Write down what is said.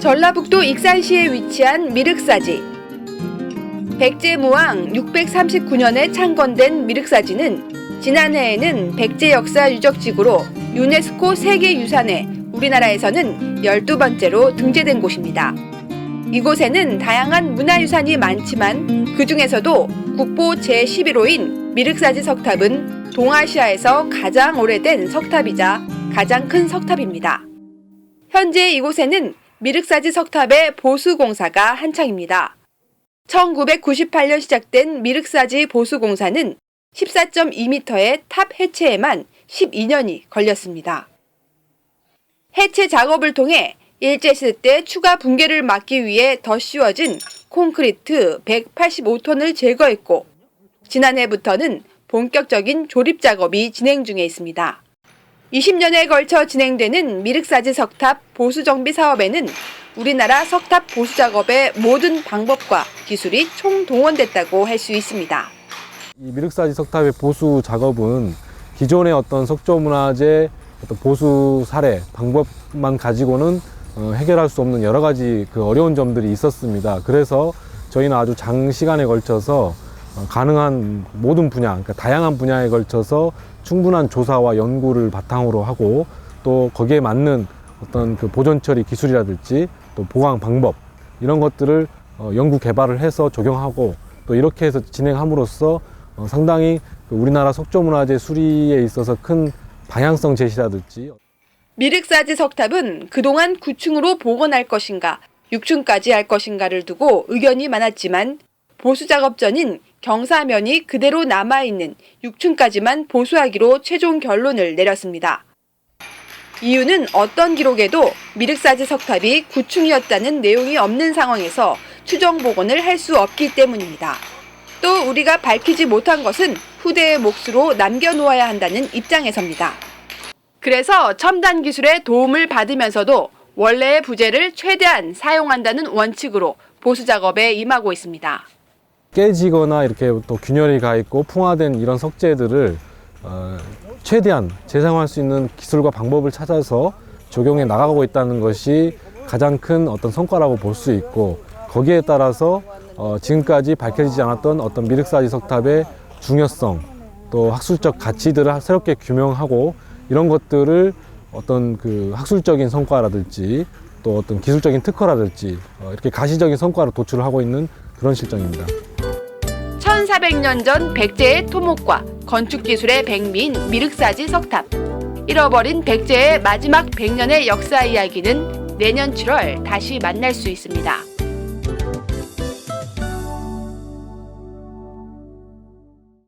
전라북도 익산시에 위치한 미륵사지. 백제무왕 639년에 창건된 미륵사지는 지난해에는 백제 역사 유적지구로 유네스코 세계유산에 우리나라에서는 12번째로 등재된 곳입니다. 이곳에는 다양한 문화유산이 많지만 그 중에서도 국보 제11호인 미륵사지 석탑은 동아시아에서 가장 오래된 석탑이자 가장 큰 석탑입니다. 현재 이곳에는 미륵사지 석탑의 보수 공사가 한창입니다. 1998년 시작된 미륵사지 보수 공사는 14.2m의 탑 해체에만 12년이 걸렸습니다. 해체 작업을 통해 일제시대 때 추가 붕괴를 막기 위해 더 씌워진 콘크리트 185톤을 제거했고 지난해부터는 본격적인 조립 작업이 진행 중에 있습니다. 20년에 걸쳐 진행되는 미륵사지 석탑 보수 정비 사업에는 우리나라 석탑 보수 작업의 모든 방법과 기술이 총동원됐다고 할 수 있습니다. 이 미륵사지 석탑의 보수 작업은 기존의 어떤 석조문화재 어떤 보수 사례 방법만 가지고는 어, 해결할 수 없는 여러 가지 그 어려운 점들이 있었습니다. 그래서 저희는 아주 장시간에 걸쳐서 어, 가능한 모든 분야, 그러니까 다양한 분야에 걸쳐서 충분한 조사와 연구를 바탕으로 하고 또 거기에 맞는 어떤 그 보존 처리 기술이라든지 또 보강 방법 이런 것들을 어, 연구 개발을 해서 적용하고 또 이렇게 해서 진행함으로써 어, 상당히 그 우리나라 석조문화재 수리에 있어서 큰 방향성 제시라든지 미륵사지 석탑은 그동안 9층으로 복원할 것인가, 6층까지 할 것인가를 두고 의견이 많았지만 보수 작업 전인 경사면이 그대로 남아있는 6층까지만 보수하기로 최종 결론을 내렸습니다. 이유는 어떤 기록에도 미륵사지 석탑이 9층이었다는 내용이 없는 상황에서 추정 복원을 할 수 없기 때문입니다. 또 우리가 밝히지 못한 것은 후대의 몫으로 남겨놓아야 한다는 입장에서입니다. 그래서 첨단 기술의 도움을 받으면서도 원래의 부재를 최대한 사용한다는 원칙으로 보수 작업에 임하고 있습니다. 깨지거나 이렇게 또 균열이 가 있고 풍화된 이런 석재들을 어, 최대한 재사용할 수 있는 기술과 방법을 찾아서 적용해 나가고 있다는 것이 가장 큰 어떤 성과라고 볼 수 있고 거기에 따라서 어, 지금까지 밝혀지지 않았던 어떤 미륵사지 석탑의 중요성 또 학술적 가치들을 새롭게 규명하고 이런 것들을 어떤 그 학술적인 성과라든지 또 어떤 기술적인 특허라든지 어, 이렇게 가시적인 성과를 도출을 하고 있는 그런 실정입니다. 1400년 전 백제의 토목과 건축 기술의 백미인 미륵사지 석탑. 잃어버린 백제의 마지막 100년의 역사 이야기는 내년 7월 다시 만날 수 있습니다.